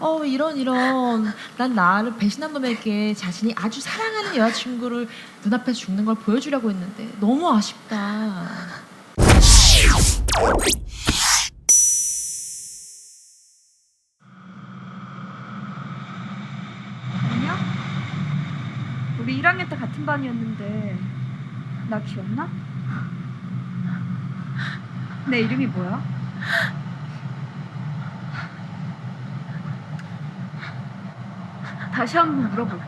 어 이런 이런 난 나를 배신한 놈에게 자신이 아주 사랑하는 여자친구를 눈앞에서 죽는 걸 보여주려고 했는데 너무 아쉽다. 아니야? 우리 1학년 때 같은 반이었는데 나 기억나? 내 이름이 뭐야? 다시 한번 물어볼게.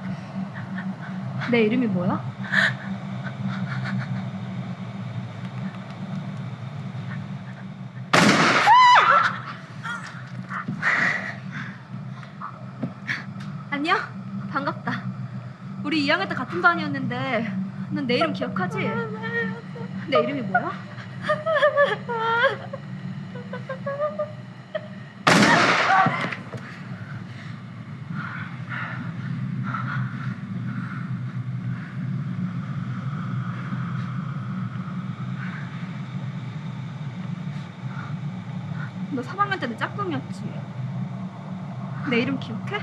내 이름이 뭐야? 안녕. 반갑다. 우리 2학년 때 같은 반이었는데 넌 내 이름 기억하지? 내 이름이 뭐야? 너 3학년 때 내 짝꿍이었지? 내 이름 기억해?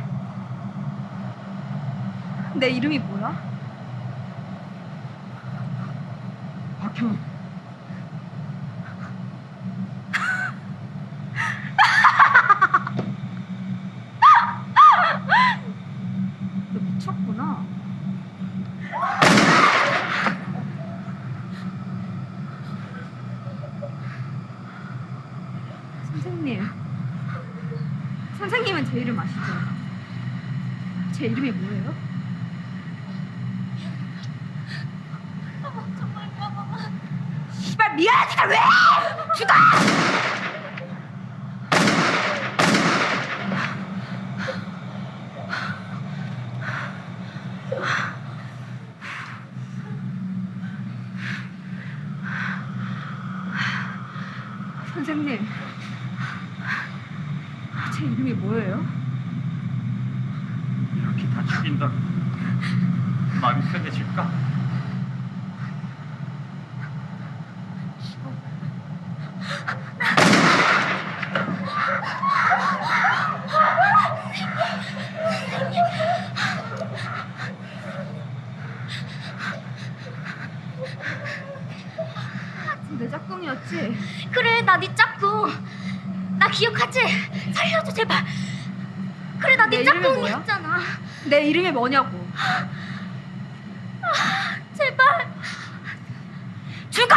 내 이름이 뭐야? 박현 너 미쳤구나. 선생님. 선생님은 제 이름 아시죠? 제 이름이 뭐예요? 씨발 미안하다 왜? 죽어! 선생님. 제 이름이 뭐예요? 이렇게 다 죽인다 마음이 편해질까? 내 짝꿍이었지? 그래 나 네 짝꿍 나 기억하지? 살려줘 제발 그래 나 내 네 이름이 짝꿍이었잖아 내 이름이 뭐냐고. 제발 죽어!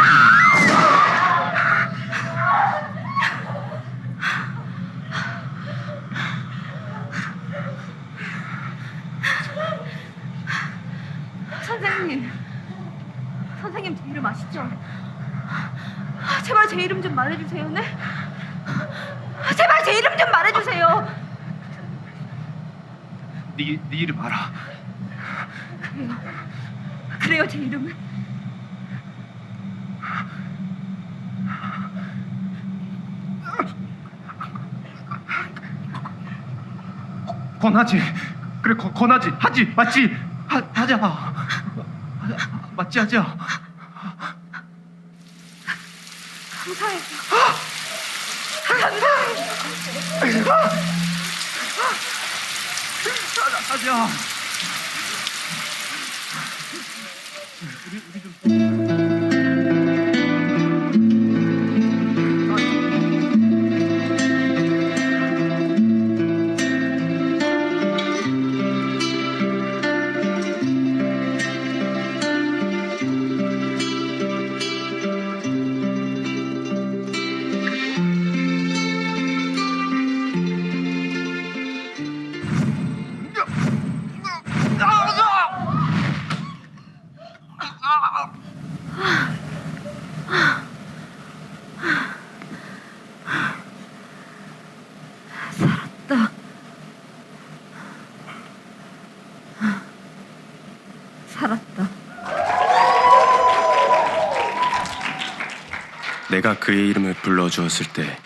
선생님, 선생님 제 이름 아시죠? 아, 제발 제 이름 좀 말해주세요, 네? 아, 제발 제 이름 좀 말해주세요. 네, 네 이름 알아 그래요, 그래요 제 이름은. 권하지 그래 권, 권하지 하지 맞지 하, 하자. 맞지 하자 감사해요. 하자 우리 우리 좀 내가 그의 이름을 불러 주었을 때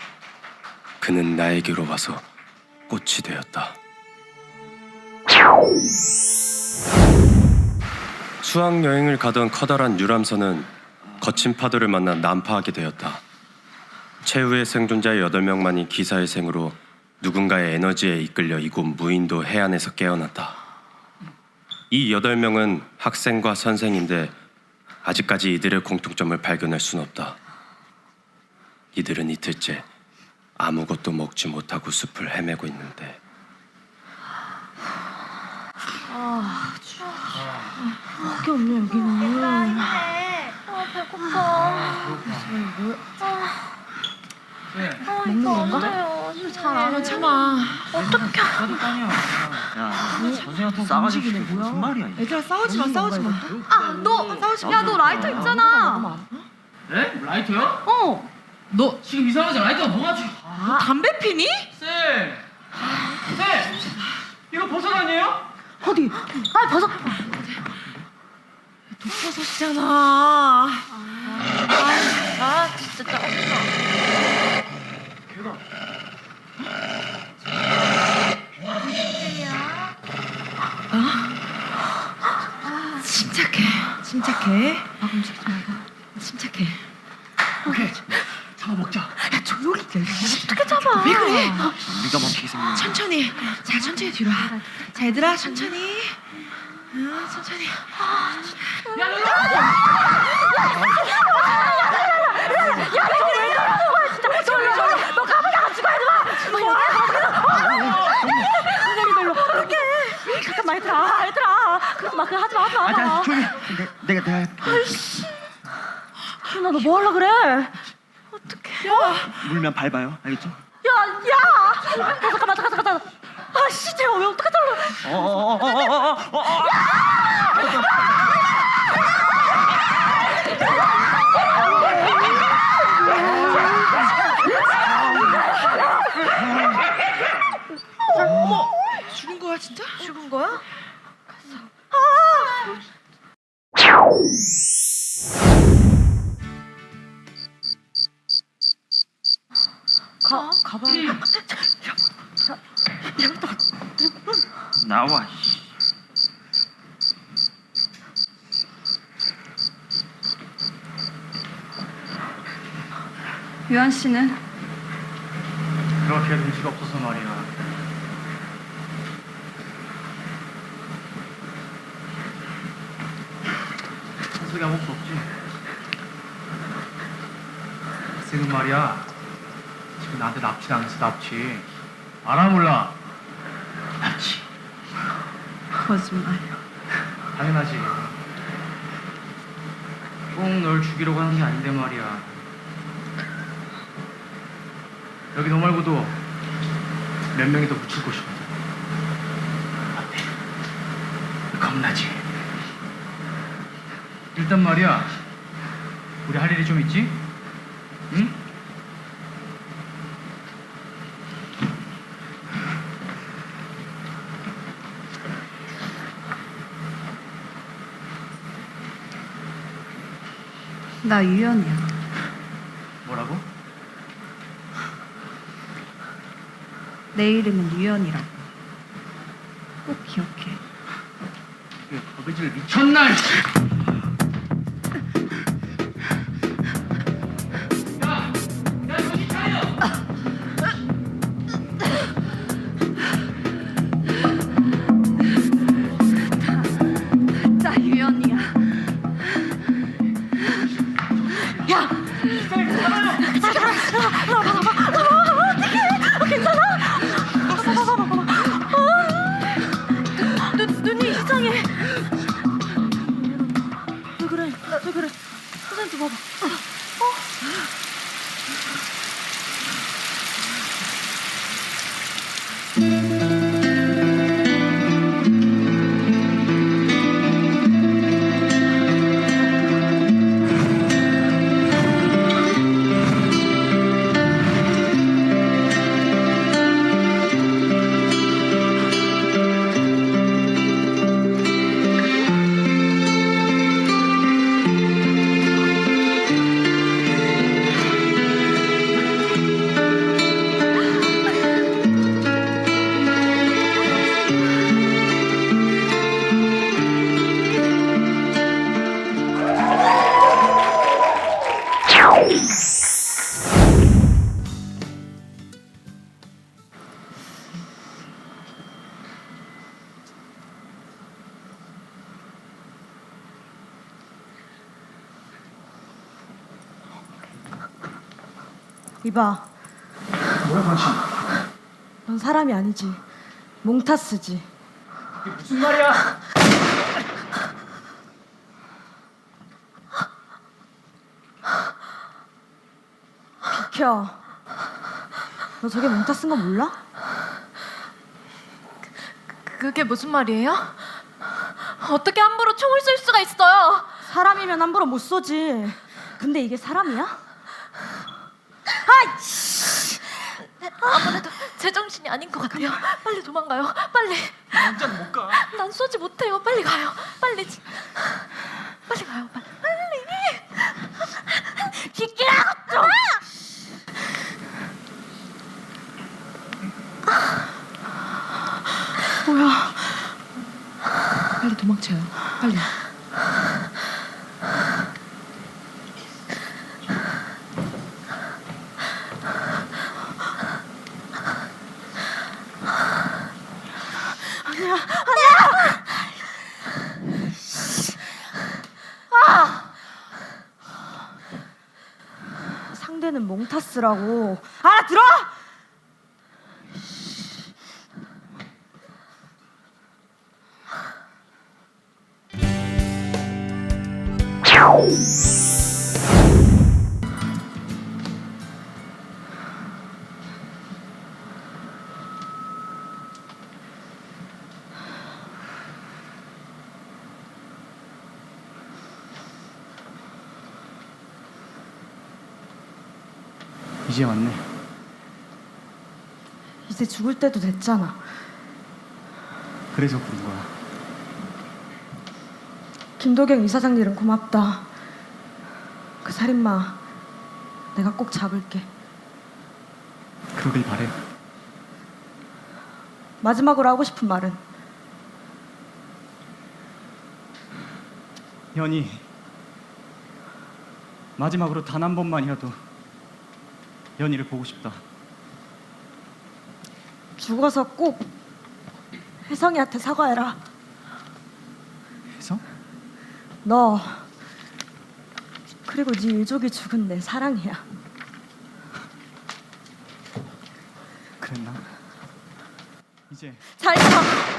그는 나에게로 와서 꽃이 되었다. 수학 여행을 가던 커다란 유람선은 거친 파도를 만나 난파하게 되었다. 최후의 생존자 8명만이 기사의 생으로 누군가의 에너지에 이끌려 이곳 무인도 해안에서 깨어났다. 이 여덟 명은 학생과 선생인데 아직까지 이들의 공통점을 발견할 순 없다. 이들은 이틀째 아무것도 먹지 못하고 숲을 헤매고 있는데 밖에 없네 여기는. 아 배고파. 먹는 건가? 잘안 참아. 야, 선생한테 싸가지 없이 무슨 말이야? 이게. 얘들아 싸우지 마 싸우지 마. 아 너 야 너 라이터 있잖아. 네? 라이터요? 어. 너 지금 이상하지 라이터가 뭐가 지 너 담배 피니? 쌤! 쌤! 이거 버섯 아니에요? 어디? 아 버섯. 독버섯이잖아. 아, 아 진짜 짜증나. 아? 침착해, 침착해. 막 움직이지 말고. 침착해. 오케이 잡아 먹자 조용히 해. 어떻게 잡아? 왜 그래? 우리가 멈추게 생긴. 천천히. 자, 천천히 뒤로 와. 자, 얘들아, 천천히. 응, 천천히. 잠깐만 얘들아 얘들아 그러지 마 그래 하지 마 하지 마. 아, 자, 조용히. 해. 내, 내가 내가 준아 너뭐 하려 그래? 물면 밟아요. 알겠죠? 야, 야! 아, 잠깐만, 잠깐, 잠깐, 잠깐. 아, 씨, 제가 왜 어떻게 잘라? 어어어어어어. 나와. 씨. 유한 씨는? 그렇게 눈치가 없어서 말이야. 한석이 아무것도 없지. 학생은 말이야. 지금 나한테 납치 당했어 납치. 알아 몰라 거짓말이야. 당연하지. 꼭 널 죽이려고 하는 게 아닌데 말이야. 여기 너 말고도 몇 명이 더 묻힐 곳이거든. 어때? 겁나지? 일단 말이야. 우리 할 일이 좀 있지? 응? 나 유연이야. 뭐라고? 내 이름은 유연이라고. 꼭 기억해. 이게 버그질 미쳤나? 씨. 이봐, 뭐야 당신? 넌 사람이 아니지. 몽타스지. 이게 무슨 말이야? 비켜. 너 저게 몽타스인 거 몰라? 그게 무슨 말이에요? 어떻게 함부로 총을 쏠 수가 있어요? 사람이면 함부로 못 쏘지. 근데 이게 사람이야? 아무래도 제정신이 아닌 것 같아요. 빨리 도망가요. 빨리. 남자는 못 가. 난 쏘지 못해요. 빨리 가요. 빨리. 지- 빨리 가요. 빨리. 비키라고 좀! 뭐야? 빨리 도망쳐요. 빨리. 몽타스라고. 알아들어? 이제 왔네. 이제 죽을 때도 됐잖아. 그래서 부른 거야. 김도경 이사장 일은 고맙다. 그 살인마 내가 꼭 잡을게. 그러길 바래. 마지막으로 하고 싶은 말은 연희 마지막으로 단 한 번만이라도 연희를 보고 싶다. 죽어서 꼭 혜성이한테 사과해라. 해서? 너 그리고 네 유족이 죽은 내 사랑이야. 그랬나? 이제 잘 가.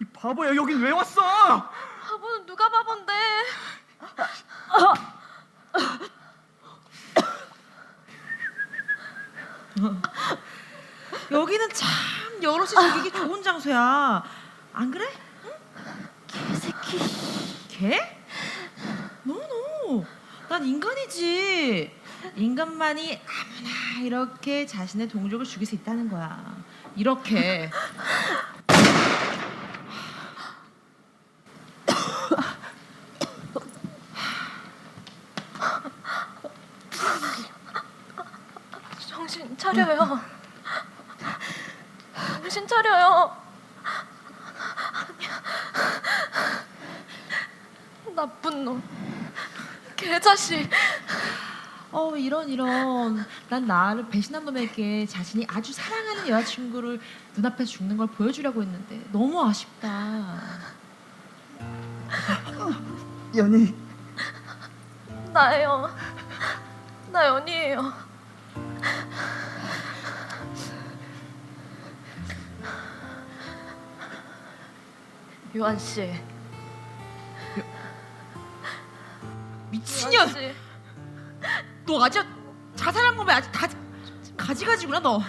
이 바보야 여긴 왜 왔어? 바보는 누가 바본데? 여기는 참 여럿이 즐기기 좋은 장소야. 안 그래? 개새끼. 개? 노노. 난 인간이지. 인간만이 아무나 이렇게 자신의 동족을 죽일 수 있다는 거야. 이렇게. 정신 차려요. 정신 차려요. 나쁜 놈. 개 자식. 어 이런 이런. 난 나를 배신한 놈에게 자신이 아주 사랑하는 여자친구를 눈앞에 죽는 걸 보여주려고 했는데 너무 아쉽다. 연희 나예요. 나 연이에요. 요한 씨. 미친년. 씨. 너 아직 자살한 몸에 아직 다 가지가지구나 너.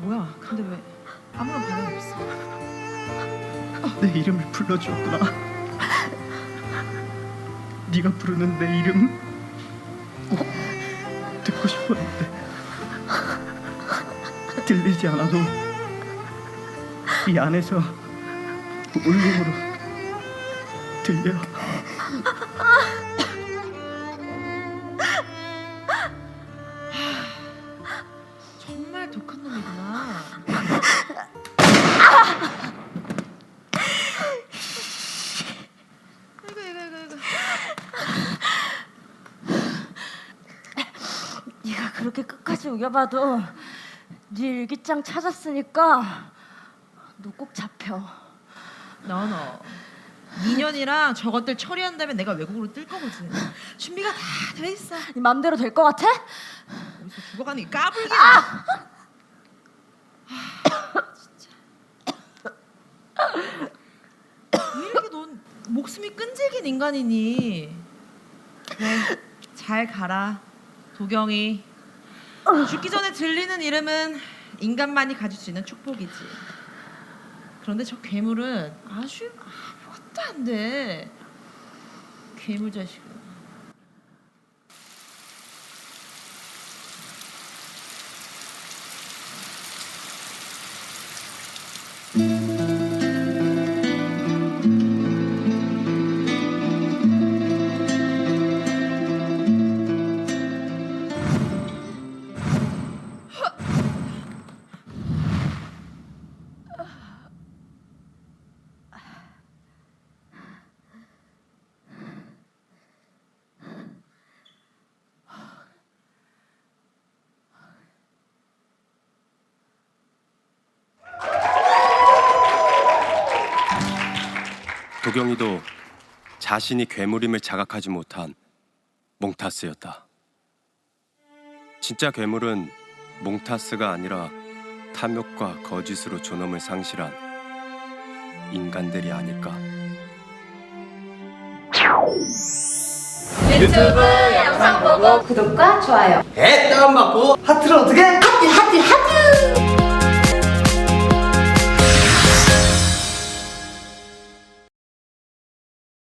뭐야? 근데 왜 아무런 반응이 없어? 내 이름을 불러주었구나. 네가 부르는 내 이름 꼭 듣고 싶었는데 들리지 않아도 이 안에서 울림으로 들려. 정말 독한 놈이구나. 아이고 아이고 아이고 아이고. 네가 그렇게 끝까지 우겨봐도 네 일기장 찾았으니까 너 꼭 잡혀. 너너 2년이랑 저것들 처리한 다음에 내가 외국으로 뜰 거거든. 준비가 다 돼 있어. 네 맘대로 될 것 같아? 어디서 죽어가는 게 까불기야. 아, 진짜. 왜 이렇게 넌 목숨이 끈질긴 인간이니? 그래, 잘 가라, 도경이. 죽기 전에 들리는 이름은 인간만이 가질 수 있는 축복이지. 그런데 저 괴물은 아주 아무것도 안 돼. 괴물 자식은. 도경이도 자신이 괴물임을 자각하지 못한 몽타스였다. 진짜 괴물은 몽타스가 아니라 탐욕과 거짓으로 존엄을 상실한 인간들이 아닐까. 유튜브 영상 보고 구독과 좋아요 에 다운받고 하트를 어떻게? 하트 하트 하트